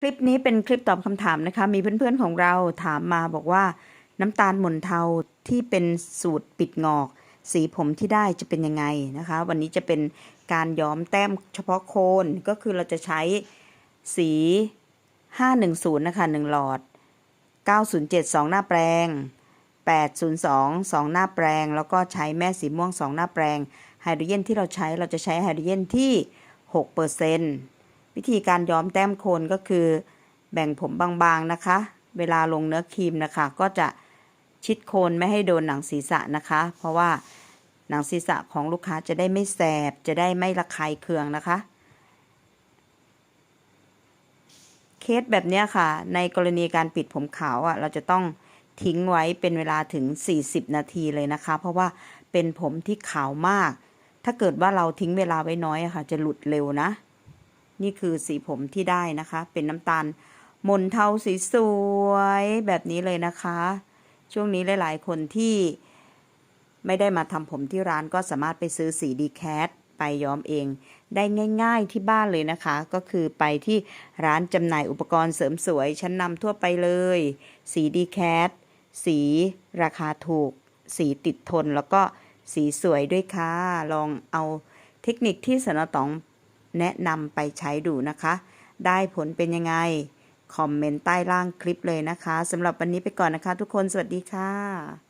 คลิปนี้เป็นคลิปตอบคำถามนะคะ มีเพื่อนๆของเราถามมาบอกว่า น้ำตาลหม่นเทาที่เป็นสูตรปิดงอก สีผมที่ได้จะเป็นยังไงนะคะ วันนี้จะเป็นการย้อมแต้มเฉพาะโคนก็คือเราจะใช้สี 510 นะคะ 1 หลอด 907 2 หน้าแปลง 802 2 หน้าแปลง แล้วก็ใช้แม่สีม่วง 2 หน้าแปลงไฮโดรเจนที่เราใช้เราจะใช้ไฮโดรเจนที่6% วิธีการย้อมแต้มโคนก็คือ แบ่งผมบางๆนะคะ เวลาลงเนื้อครีมนะคะ ก็จะชิดโคนไม่ให้โดนหนังศีรษะนะคะ เพราะว่าหนังศีรษะของลูกค้าจะได้ไม่แสบ จะได้ไม่ระคายเคืองนะคะ เคสแบบนี้ค่ะ ในกรณีการปิดผมขาวอะ เราจะต้องทิ้งไว้เป็นเวลาถึง 40 นาทีเลยนะคะ เพราะว่าเป็นผมที่ขาวมาก ถ้าเกิดว่าเราทิ้งเวลาไว้น้อยอะค่ะ จะหลุดเร็วนะ นี่คือสีผมที่ได้นะคะ เป็นน้ำตาลหมนเทาสีสวยแบบนี้เลยนะคะ ช่วงนี้หลาย ๆ คนที่ไม่ได้มาทำผมที่ร้านก็สามารถไปซื้อสีดีแคทไปย้อมเองได้ง่าย ๆที่บ้านเลยนะคะ ก็คือไปที่ร้านจำหน่ายอุปกรณ์เสริมสวย ชั้นนำทั่วไปเลย สีดีแคทสีราคาถูก สีติดทนแล้วก็สีสวยด้วยค่ะ ลองเอาเทคนิคที่สนตอง แนะนำไปใช้ดูนะคะ ได้ผลเป็นยังไง คอมเมนต์ใต้ล่างคลิปเลยนะคะสำหรับวันนี้ไปก่อนนะคะทุกคนสวัสดีค่ะ